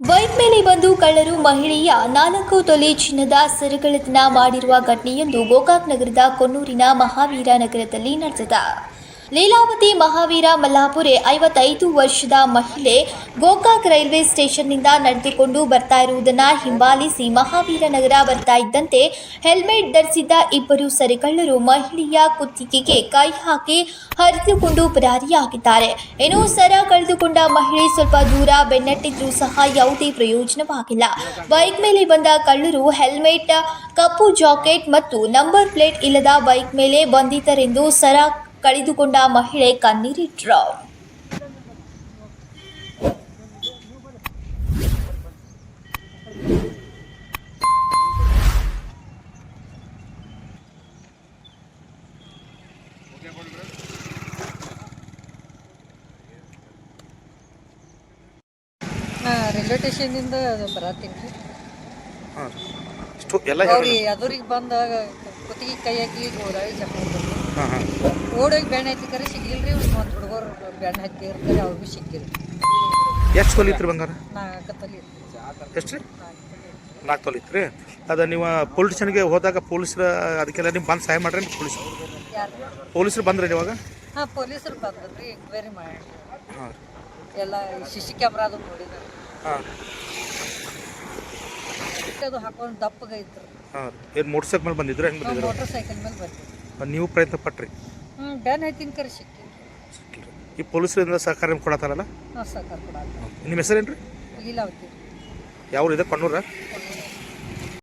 Bike ಮೇಲೆ ಬಂದು ಕಳ್ಳರು, ಮಹಿಳೆಯ ನಾಲ್ಕು ತೊಲೆ ಚಿನ್ನದ ಸರಗಳತನ ಮಾಡಿರುವ ಘಟನೆಯೊಂದು ಗೋಕಾಕ್ ನಗರದ ಕೊನ್ನೂರಿನ ಮಹಾವೀರ ನಗರದಲ್ಲಿ ನಡೆದಿದೆ. ಲೀಲಾವತಿ ಮಹಾವೀರ ಮಲ್ಲಾಪುರೆ ಐವತ್ತೈದು ವರ್ಷದ ಮಹಿಳೆ ಗೋಕಾಕ್ ರೈಲ್ವೆ ಸ್ಟೇಷನ್ನಿಂದ ನಡೆದುಕೊಂಡು ಬರ್ತಾ ಇರುವುದನ್ನು ಹಿಂಬಾಲಿಸಿ ಮಹಾವೀರ ನಗರ ಬರ್ತಾ ಇದ್ದಂತೆ ಹೆಲ್ಮೆಟ್ ಧರಿಸಿದ್ದ ಇಬ್ಬರು ಸರಿಕಳ್ಳರು ಮಹಿಳೆಯ ಕುತ್ತಿಗೆಗೆ ಕೈ ಹಾಕಿ ಹರಿದುಕೊಂಡು ಪರಾರಿಯಾಗಿದ್ದಾರೆ. ಇನ್ನು ಸರ ಕಳೆದುಕೊಂಡ ಮಹಿಳೆ ಸ್ವಲ್ಪ ದೂರ ಬೆನ್ನಟ್ಟಿದ್ರೂ ಸಹ ಯಾವುದೇ ಪ್ರಯೋಜನವಾಗಿಲ್ಲ. ಬೈಕ್ ಮೇಲೆ ಬಂದ ಕಳ್ಳರು ಹೆಲ್ಮೆಟ್, ಕಪ್ಪು ಜಾಕೆಟ್ ಮತ್ತು ನಂಬರ್ ಪ್ಲೇಟ್ ಇಲ್ಲದ ಬೈಕ್ ಮೇಲೆ ಬಂದಿದ್ದರೆಂದು ಸರ ಕಳೆದುಕೊಂಡ ಮಹಿಳೆ ಕಣ್ಣೀರಿಟ್ರು. ನಾ ರೈಲ್ವೆ ಸ್ಟೇಷನಿಂದ ಬರತ್ತೀನಿ ರೀ. ಹಾಂ ಇಷ್ಟು ಎಲ್ಲ ಅವ್ರಿಗೆ ಎದುರಿಗೆ ಬಂದ ಕುತ್ತಿಗೆ ಕೈ ಹಾಕಿ ಹೋದಾಗ ಜಪ್ಪ ಓಡೋಗಿ ಬೆಣ್ಣೆ ಹತ್ತಿ ಕರೆ ರೀ ಒಂದು ಹುಡುಗರು ಬೆಣ್ಣೆ ಹತ್ತಿ ಇರ್ತಾರೆ ಅವ್ರಿಗೂ ಸಿಕ್ಕಿಲ್ಲ ಎಷ್ಟು ತೊಲಿ ಇತ್ತು ಬಂಗಾರ? ತೊಲಿ ಎಷ್ಟು ರೀ? ನಾಲ್ಕು ತೊಲಿ ಇತ್ತು ರೀ ಅದು ನೀವು ಪೊಲೀಸ್ ಸ್ಟೇಷನ್ಗೆ ಹೋದಾಗ ಪೊಲೀಸರ ಅದಕ್ಕೆಲ್ಲ ನೀವು ಬಂದು ಸಹಾಯ ಮಾಡ್ರಿ ಪೊಲೀಸ್ ಪೊಲೀಸರು? ಬಂದ್ರಿ ಇವಾಗ ಹಾಂ ಪೊಲೀಸರು ಬಂದ್ರಿ ಎಂಕ್ವೈರಿ ಮಾಡಿ. ಹಾಂ. ಎಲ್ಲ ಸಿ ಸಿ ಕ್ಯಾಮ್ರಾ ಅದು ನೋಡಿದ ಹಾಂ. ಅದು ಹಾಕೊಂಡು ದಪ್ಪಗೈತ್ರಿ ಹಾಂ. ಏನು ಮೋಟರ್ ಸೈಕಲ್ ಮೇಲೆ ಬಂದಿದ್ರು? ಹೆಂಗೆ ಬಂದಿದ್ರು? ಮೋಟರ್ ಸೈಕಲ್ ಮೇಲೆ ಬರ್ತೀವಿ ನೀವು ಪ್ರಯತ್ನ ಪಟ್ರಿ? ಹ್ಞೂ ಬ್ಯಾನ್ ಹತ್ತಿನ ಕರೆ ಸಿಕ್ಕಿ ಸಿಕ್ಕಿಲ್ರಿ. ಈ ಪೊಲೀಸರಿಂದ ಸಹಕಾರ ನಿಮ್ಗೆ ಕೊಡತ್ತಾರಲ್ಲ? ನಾವು ಸಾಕಾರ ಕೊಡಲ್ಲ ನಿಮ್ಮ ಹೆಸರೇನ್ರಿ? ರೀ ಲೀಲಾವತಿ. ಯಾವ ಇದೆ ಕಣ್ಣೂರ?